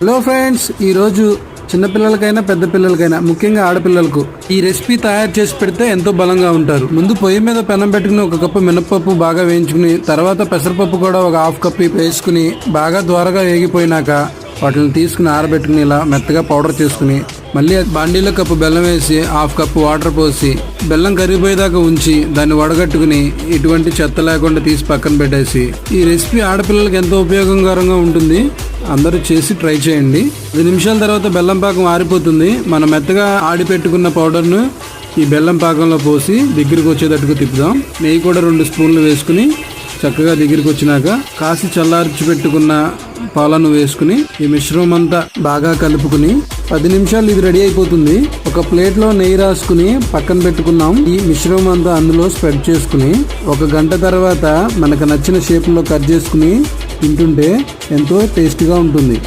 Hello friends ఈ రోజు చిన్నపిల్లలకైనా పెద్ద పిల్లలకైనా ముఖ్యంగా ఆడపిల్లలకు ఈ రెసిపీ తయారు చేసి పెడితే ఎంతో బలంగా ఉంటారు. ముందు పొయ్యి మీద పెనం పెట్టుకుని ఒక కప్పు మినపప్పు బాగా వేయించుకుని తర్వాత పెసరపప్పు కూడా ఒక హాఫ్ కప్ వేసుకుని బాగా ద్వారగా వేగిపోయినాక వాటిని తీసుకుని ఆరబెట్టుకుని ఇలా మెత్తగా పౌడర్ చేసుకుని మళ్ళీ బాండీలో కప్పు బెల్లం వేసి హాఫ్ కప్పు వాటర్ పోసి బెల్లం కరిగిపోయేదాకా ఉంచి దాన్ని వడగట్టుకుని ఎటువంటి చెత్త లేకుండా తీసి పక్కన పెట్టేసి ఈ రెసిపీ ఆడపిల్లలకి ఎంతో ఉపయోగకరంగా ఉంటుంది. అందరూ చేసి ట్రై చేయండి. పది నిమిషాల తర్వాత బెల్లం పాకం ఆరిపోతుంది. మనం మెత్తగా ఆడిపెట్టుకున్న పౌడర్ను ఈ బెల్లం పాకంలో పోసి దగ్గరికి వచ్చేటట్టుగా తిప్పుదాం. నెయ్యి కూడా రెండు స్పూన్లు వేసుకుని చక్కగా దగ్గరికి వచ్చినాక కాసి చల్లార్చి పెట్టుకున్న పాలను వేసుకుని ఈ మిశ్రమం అంతా బాగా కలుపుకుని పది నిమిషాలు ఇది రెడీ అయిపోతుంది. ఒక ప్లేట్లో నెయ్యి రాసుకుని పక్కన పెట్టుకున్నాం. ఈ మిశ్రమం అంతా అందులో స్ప్రెడ్ చేసుకుని ఒక గంట తర్వాత మనకు నచ్చిన షేప్లో కట్ చేసుకుని తింటుంటే ఎంతో టేస్టీగా ఉంటుంది.